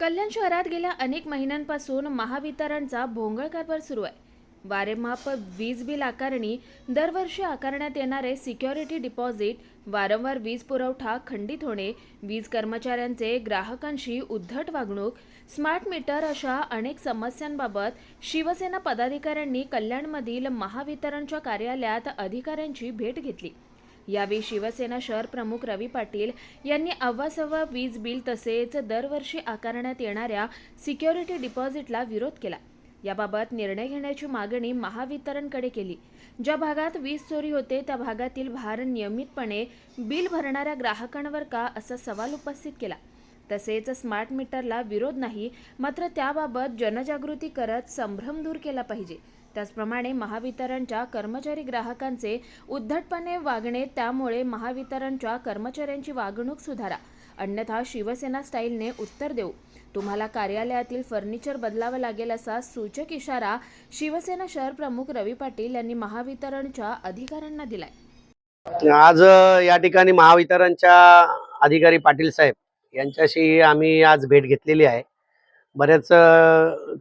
कल्याण शहरात गेल्या अनेक महिन्यांपासून महावितरणचा भोंगळ कारभार सुरू आहे. वारेमाप वीज बिल आकारणी दरवर्षी आकारण्यात येणारे सिक्युरिटी डिपॉझिट वारंवार वीज पुरवठा खंडित होणे वीज कर्मचाऱ्यांचे ग्राहकांशी उद्धट वागणूक स्मार्ट मीटर अशा अनेक समस्यांबाबत शिवसेना पदाधिकाऱ्यांनी कल्याणमधील महावितरणच्या कार्यालयात अधिकाऱ्यांची भेट घेतली. यावेळी शिवसेना शहर प्रमुख रवी पाटील यांनी अव्वासव्वा वीज बिल तसेच दरवर्षी आकारण्यात येणाऱ्या सिक्युरिटी डिपॉझिटला विरोध केला. याबाबत निर्णय घेण्याची मागणी महावितरणकडे केली. ज्या भागात वीज चोरी होते त्या भागातील भार नियमितपणे बिल भरणाऱ्या ग्राहकांवर का असा सवाल उपस्थित केला. तसेच स्मार्ट मीटरला विरोध नाही मात्र त्याबाबत जनजागृती करत संभ्रम दूर केला पाहिजे. त्याचप्रमाणे महावितरणच्या कर्मचारी ग्राहकांचे उद्धटपणे वागणे त्यामुळे महावितरणच्या कर्मचाऱ्यांची वागणूक सुधारा. अन्यथा शिवसेना स्टाईलने उत्तर देऊ. तुम्हाला कार्यालयातील फर्निचर बदलावं लागेल असा सूचक इशारा शिवसेना शहर प्रमुख रवी पाटील यांनी महावितरणच्या अधिकाऱ्यांना दिलाय. आज या ठिकाणी महावितरणच्या अधिकारी पाटील साहेब यांच्याशी आम्ही आज भेट घेतलेली आहे. बऱ्याच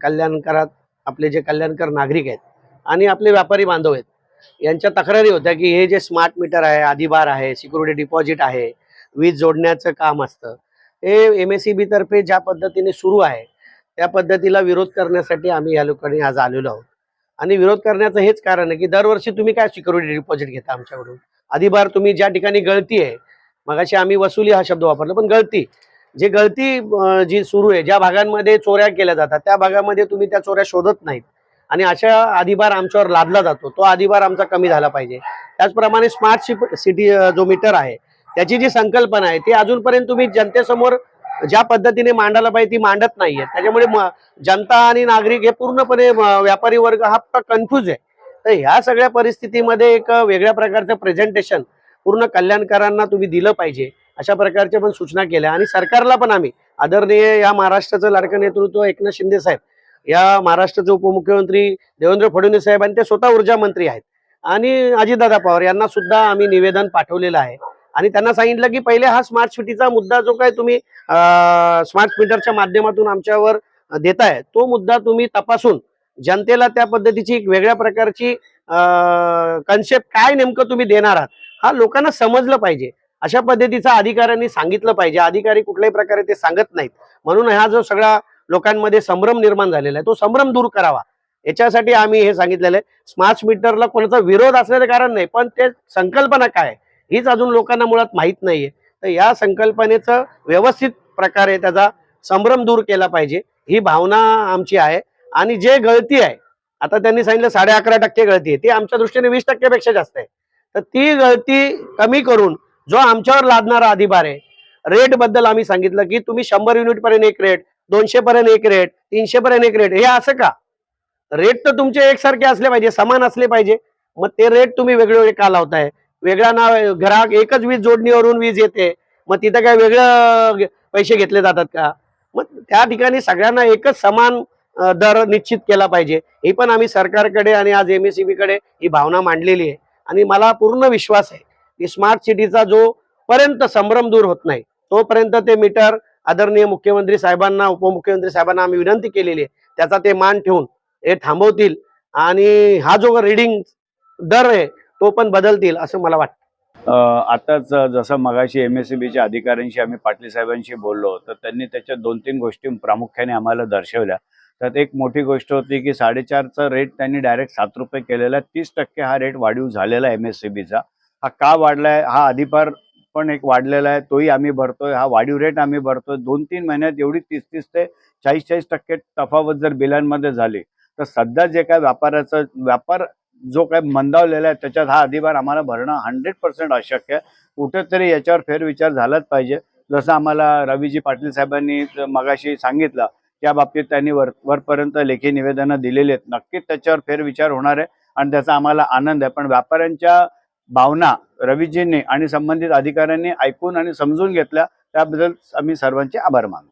कल्याणकारात आपले जे कल्याणकर नागरिक आहेत आणि आपले व्यापारी बांधव आहेत यांच्या तक्रारी होत्या की हे जे स्मार्ट मीटर आहे अधिभार आहे सिक्युरिटी डिपॉझिट आहे वीज जोडण्याचं काम असतं. हे एम एस सी बी तर्फे ज्या पद्धतीने सुरू आहे त्या पद्धतीला विरोध करण्यासाठी आम्ही या लोकांनी आज आलेलो आहोत. आणि विरोध करण्याचं हेच कारण आहे की दरवर्षी तुम्ही काय सिक्युरिटी डिपॉझिट घेता आमच्याकडून? अधिभार तुम्ही ज्या ठिकाणी गळती आहे मगाशी आम्ही वसुली हा शब्द वापरला पण गळती जे गळती जी सुरू आहे ज्या भागांमध्ये चोऱ्या केल्या जातात त्या भागामध्ये तुम्ही त्या चोऱ्या शोधत नाहीत. आणि अशा अधिभार आमच्यावर लादला जातो. तो अधिभार आमचा कमी झाला पाहिजे. त्याचप्रमाणे स्मार्ट सिटी जो मीटर आहे त्याची जी संकल्पना आहे ती अजूनपर्यंत तुम्ही जनतेसमोर ज्या पद्धतीने मांडायला पाहिजे ती मांडत नाहीये. त्याच्यामुळे जनता आणि नागरिक हे पूर्णपणे व्यापारी वर्ग हा कन्फ्यूज आहे. तर ह्या सगळ्या परिस्थितीमध्ये एक वेगळ्या प्रकारचं प्रेझेंटेशन पूर्ण कल्याणकारांना तुम्ही दिलं पाहिजे. अशा प्रकारच्या पण सूचना केल्या. आणि सरकारला पण आम्ही आदरणीय या महाराष्ट्राचं लाडकं नेतृत्व एकनाथ शिंदे साहेब या महाराष्ट्राचे उपमुख्यमंत्री देवेंद्र फडणवीस साहेब आणि ते स्वतः ऊर्जा मंत्री आहेत. आणि अजितदादा पवार यांना सुद्धा आम्ही निवेदन पाठवलेलं आहे. आणि त्यांना सांगितलं की पहिले हा स्मार्ट सिटीचा मुद्दा जो काय तुम्ही स्मार्ट मीटरच्या माध्यमातून आमच्यावर देताय तो मुद्दा तुम्ही तपासून जनतेला त्या पद्धतीची एक वेगळ्या प्रकारची कन्सेप्ट काय नेमकं तुम्ही देणार आहात हा लोकांना समजलं पाहिजे. अशा पद्धतीचा अधिकाऱ्यांनी सांगितलं पाहिजे. अधिकारी कुठल्याही प्रकारे ते सांगत नाहीत. म्हणून हा जो सगळा लोकांमध्ये संभ्रम निर्माण झालेला आहे तो संभ्रम दूर करावा. याच्यासाठी आम्ही हे सांगितलेलं आहे. स्मार्ट मीटरला कोणाचा विरोध असण्याचं कारण नाही पण ते संकल्पना काय? आहे, हीच अजून लोकांना मुळात माहीत नाहीये. तर या संकल्पनेचं व्यवस्थित प्रकारे त्याचा संभ्रम दूर केला पाहिजे. ही भावना आमची आहे. आणि जे गळती आहे आता त्यांनी सांगितलं साडे अकरा टक्के गळती आहे. ती आमच्या दृष्टीने वीस टक्क्यापेक्षा जास्त आहे. तर ती गळती कमी करून जो आमच्यावर लादणारा अधिभार आहे. रेटबद्दल आम्ही सांगितलं की तुम्ही शंभर युनिट पर्यंत एक रेट दोनशे पर्यंत एक रेट तीनशे पर्यंत एक रेट हे असं का? रेट तर तुमचे एकसारखे असले पाहिजे समान असले पाहिजे. मग ते रेट तुम्ही वेगळेवेगळे का लावताय? वेगळा नाव ग्राहक एकच वीज जोडणीवरून वीज येते. मग तिथं काय वेगळं पैसे घेतले जातात का? मग त्या ठिकाणी सगळ्यांना एकच समान दर निश्चित केला पाहिजे. ही पण आम्ही सरकारकडे आणि आज एमकडे ही भावना मांडलेली आहे. आणि मला पूर्ण विश्वास आहे. की स्मार्ट सिटीचा जो पर्यंत संभ्रम दूर होत नाही तोपर्यंत ते मीटर आदरणीय मुख्यमंत्री साहेबांना उपमुख्यमंत्री साहेबांना आम्ही विनंती केलेली आहे. त्याचा ते मान ठेवून हे थांबवतील आणि हा जो रिडिंग दर आहे तो पण बदलतील असं मला वाटतं. आताच जसं मगाशी एम एस सी बीच्या अधिकाऱ्यांशी आम्ही पाटील साहेबांशी बोललो तर त्यांनी त्याच्या दोन तीन गोष्टी प्रामुख्याने आम्हाला दर्शवल्या. त्यात एक मोठी गोष्ट होती की साडेचारचा रेट त्यांनी डायरेक्ट सात रुपये केलेला आहे तीस टक्के हा रेट वाढीव झालेला आहे एम एस सी बीचा हा का वाढलाय? हा अधिभार पण एक वाढलेला आहे. तोही आम्ही भरतोय. हा वाढीव रेट आम्ही भरतोय. दोन तीन महिन्यात एवढी तीस तीस ते चाळीस चाळीस टक्के तफावत जर बिलांमध्ये झाली तर सध्या जे काय व्यापाराचं व्यापार जो काय मंदावलेला आहे त्याच्यात हा अधिभार आम्हाला भरणं हंड्रेड पर्सेंट अशक्य आहे. कुठेतरी याच्यावर फेरविचार झालाच पाहिजे. जसं आम्हाला रवीजी पाटील साहेबांनी मगाशी सांगितलं त्या बाबतीत त्यांनी वर वरपर्यंत लेखी निवेदनं दिलेली आहेत. नक्कीच त्याच्यावर फेरविचार होणार आहे आणि त्याचा आम्हाला आनंद आहे. पण व्यापाऱ्यांच्या भावना रवीजींनी आणि संबंधित अधिकाऱ्यांनी ऐकून आणि समजून घेतल्या त्याबद्दल आम्ही सर्वांचे आभार मानू